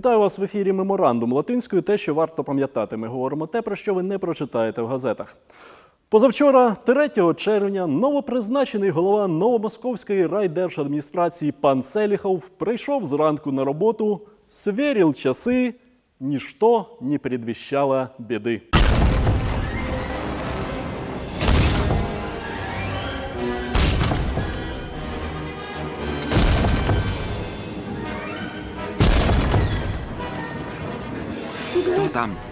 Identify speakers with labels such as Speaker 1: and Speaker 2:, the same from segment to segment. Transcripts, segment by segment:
Speaker 1: Вітаю вас в ефірі Меморандум латинською. Те, що варто пам'ятати. Ми говоримо те, про що ви не прочитаєте в газетах. Позавчора, 3 червня, новопризначений голова Новомосковської райдержадміністрації пан Селіхов прийшов зранку на роботу, свірил часи, ніщо не передвіщало біди.
Speaker 2: tam.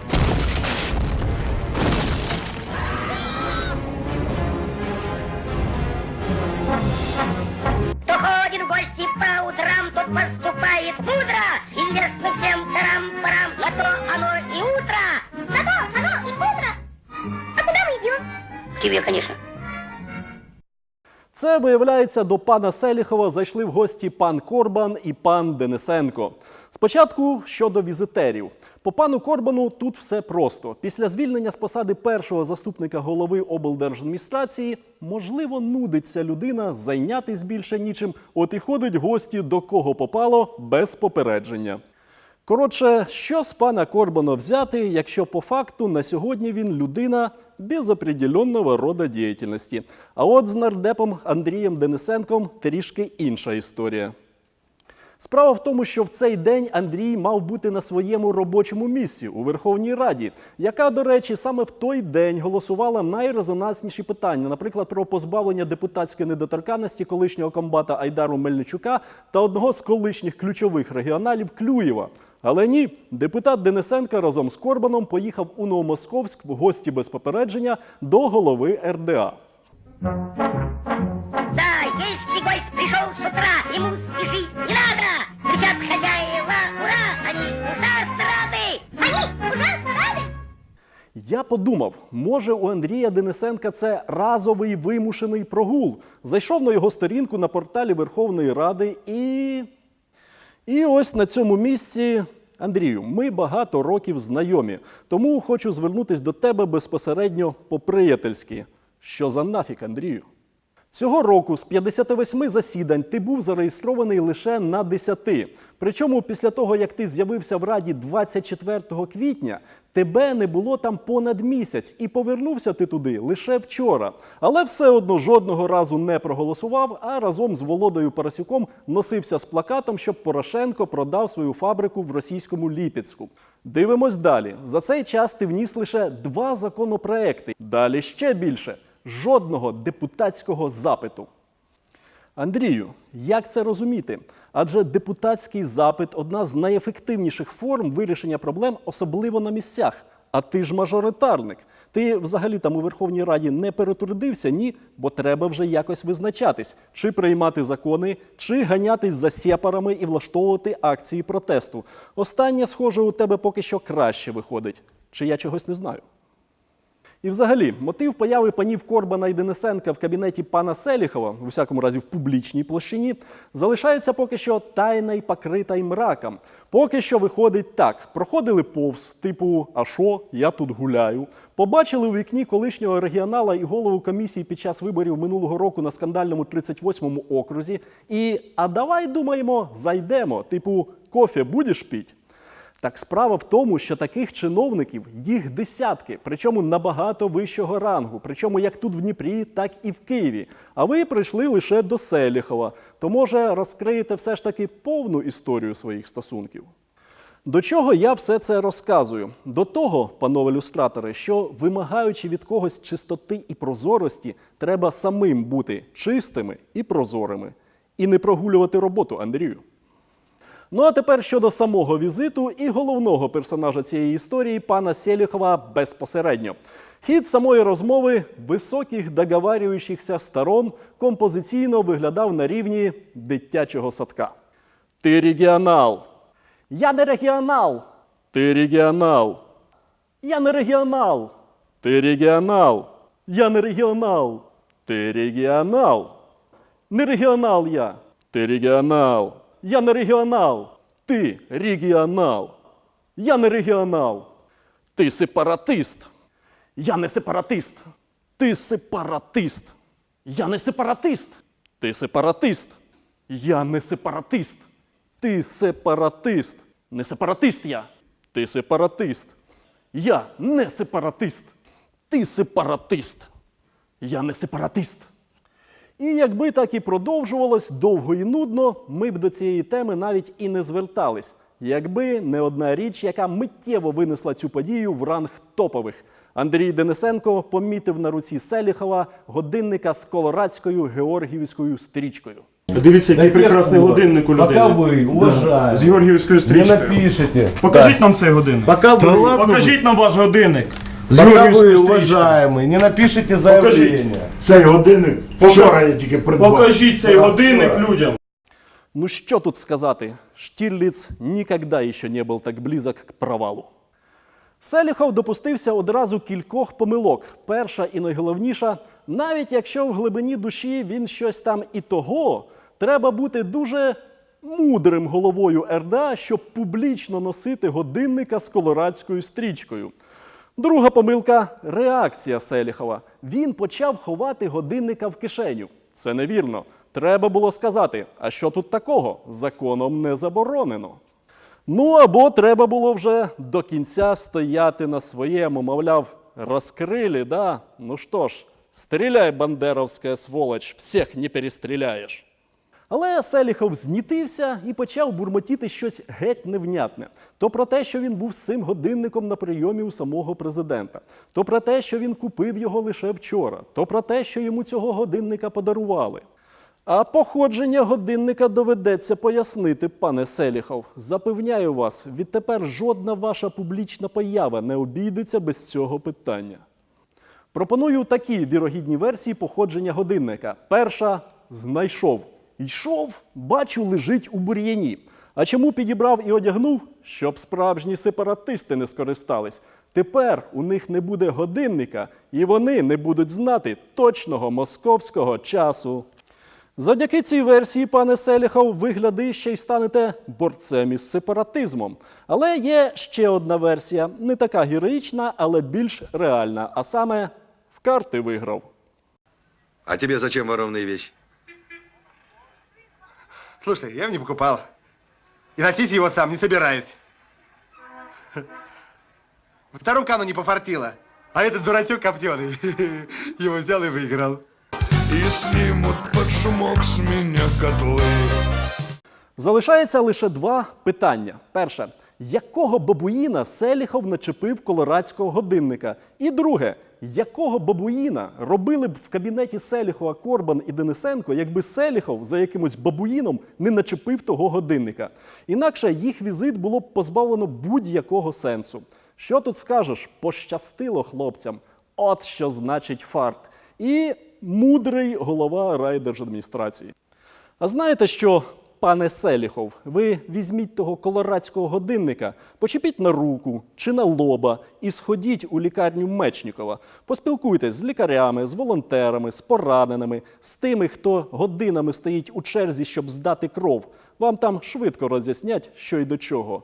Speaker 1: Це виявляється, до пана Селіхова зайшли в гості пан Корбан і пан Денисенко. Спочатку щодо візитерів. По пану Корбану тут все просто. Після звільнення з посади першого заступника голови облдержадміністрації, можливо, нудиться людина зайнятись більше нічим, от і ходить гості до кого попало без попередження. Коротше, що з пана Корбана взяти, якщо по факту на сьогодні він людина без определенного рода діяльності. А от з нардепом Андрієм Денисенком трішки інша історія. Справа в тому, що в цей день Андрій мав бути на своєму робочому місці у Верховній Раді, яка, до речі, саме в той день голосувала найрезонансніші питання, наприклад, про позбавлення депутатської недоторканності колишнього комбата Айдару Мельничука та одного з колишніх ключових регіоналів Клюєва. Але ні, депутат Денисенка разом з Корбаном поїхав у Новомосковськ в гості без попередження до голови РДА.
Speaker 2: Да, если гость пришел с утра, ему спешить не надо. Кричат хозяева, ура, они ужасно рады. Они ужасно рады?
Speaker 1: Я подумав, може у Андрія Денисенка це разовий вимушений прогул. Зайшов на його сторінку на порталі Верховної Ради і. І ось на цьому місці. Андрію, ми багато років знайомі, тому хочу звернутись до тебе безпосередньо по-приятельськи. Що за нафік, Андрію? Цього року з 58 засідань ти був зареєстрований лише на 10. Причому після того, як ти з'явився в Раді 24 квітня, тебе не було там понад місяць, і повернувся ти туди лише вчора. Але все одно жодного разу не проголосував, а разом з Володою Парасюком носився з плакатом, щоб Порошенко продав свою фабрику в російському Ліпецьку. Дивимось далі. За цей час ти вніс лише два законопроекти. Далі ще більше жодного депутатського запиту. Андрію, як це розуміти? Адже депутатський запит одна з найефективніших форм вирішення проблем, особливо на місцях. А ти ж мажоритарник. Ти взагалі там у Верховній Раді не перетрудився? Ні, бо треба вже якось визначатись, чи приймати закони, чи ганятись за сепарами і влаштовувати акції протесту. Останнє, схоже, у тебе поки що краще виходить. Чи я чогось не знаю? І взагалі, мотив появи панів Корбана і Денисенка в кабінеті пана Селіхова, в усякому разі в публічній площині, залишається поки що тайна й покрита й мраком. Поки що виходить так: проходили повз, типу, а що, я тут гуляю. Побачили у вікні колишнього регіонала і голову комісії під час виборів минулого року на скандальному 38-му окрузі. І а давай думаємо, зайдемо. Типу, кофе будеш піть? Так справа в тому, що таких чиновників їх десятки, причому набагато вищого рангу, причому як тут в Дніпрі, так і в Києві. А ви прийшли лише до Селіхова. То може розкриєте все ж таки повну історію своїх стосунків? До чого я все це розказую? До того, панове люстратори, що вимагаючи від когось чистоти і прозорості, треба самим бути чистими і прозорими, і не прогулювати роботу, Андрію. Ну а тепер щодо самого візиту і головного персонажа цієї історії пана Селіхова безпосередньо. Хід самої розмови високих договарюючихся сторон композиційно виглядав на рівні дитячого садка. Ти регіонал. Я не регіонал. Ти регіонал. Я не регіонал. Ти регіонал. Я не регіонал. Ти регіонал. Не регіонал я. Ти регіонал. Я не регіонал. Ти регіонал. Я не регіонал. Ти сепаратист. Я не сепаратист. Ти сепаратист. Я не сепаратист. Ти сепаратист. Я не сепаратист. Ти сепаратист. Не сепаратист я. Ти сепаратист. Я не сепаратист. Ти сепаратист. Я не сепаратист. І якби так і продовжувалось довго і нудно, ми б до цієї теми навіть і не звертались, якби не одна річ, яка миттєво винесла цю подію в ранг топових. Андрій Денисенко помітив на руці Селіхова годинника з колорадською георгіївською стрічкою.
Speaker 3: Дивіться, який
Speaker 4: Таких
Speaker 3: прекрасний
Speaker 4: вот.
Speaker 3: годинник у людини.
Speaker 4: Пока вы, уважаемый,
Speaker 3: З Георгіївською
Speaker 4: не
Speaker 3: стрічкою.
Speaker 4: напишите.
Speaker 3: Покажіть
Speaker 4: Так,
Speaker 3: нам цей годинник.
Speaker 4: Пока вы,
Speaker 3: Покажіть нам ваш годинник.
Speaker 4: Пока уважаемый, не напишите заявление.
Speaker 5: Цей годинник вчора я тільки придбав.
Speaker 3: Покажіть цей годинник людям.
Speaker 1: Ну що тут сказати? Штірліц ніколи ще не був так близок к провалу. Селіхов допустився одразу кількох помилок. Перша і найголовніша, навіть якщо в глибині душі він щось там і того, треба бути дуже мудрим головою РДА, щоб публічно носити годинника з колорадською стрічкою. Друга помилка реакція Селіхова. Він почав ховати годинника в кишеню. Це невірно. Треба було сказати, а що тут такого? Законом не заборонено. Ну або треба було вже до кінця стояти на своєму, мовляв, розкрили, да? Ну що ж, стріляй, бандеровська сволоч, всіх не перестріляєш. Але Селіхов знітився і почав бурмотіти щось геть невнятне. То про те, що він був цим годинником на прийомі у самого президента, то про те, що він купив його лише вчора, то про те, що йому цього годинника подарували. А походження годинника доведеться пояснити, пане Селіхов. Запевняю вас, відтепер жодна ваша публічна поява не обійдеться без цього питання. Пропоную такі вірогідні версії походження годинника. Перша знайшов. Йшов, бачу, лежить у бур'яні. А чому підібрав і одягнув? Щоб справжні сепаратисти не скористались. Тепер у них не буде годинника, і вони не будуть знати точного московського часу. Завдяки цій версії, пане Селіхов, ви гляди ще й станете борцем із сепаратизмом. Але є ще одна версія, не така героїчна, але більш реальна. А саме в карти виграв.
Speaker 6: А тебе зачем воровные вещи?
Speaker 7: Слушай, я его не покупал. И носить его сам не собираюсь. Во втором кану не пофартило. А этот дурачок коптеный его взял и выиграл.
Speaker 8: И снимут под шумок с меня котлы
Speaker 1: Залишається лише два питання. Перше, якого бабуїна Селіхов начепив колорадського годинника? І друге, якого бабуїна робили б в кабінеті Селіхова Корбан і Денисенко, якби Селіхов за якимось бабуїном не начепив того годинника? Інакше їх візит було б позбавлено будь-якого сенсу. Що тут скажеш? Пощастило хлопцям. От що значить фарт. І мудрий голова райдержадміністрації. А знаєте що, пане Селіхов, ви візьміть того колорадського годинника, почепіть на руку чи на лоба і сходіть у лікарню Мечнікова. Поспілкуйтесь з лікарями, з волонтерами, з пораненими, з тими, хто годинами стоїть у черзі, щоб здати кров. Вам там швидко роз'яснять, що й до чого.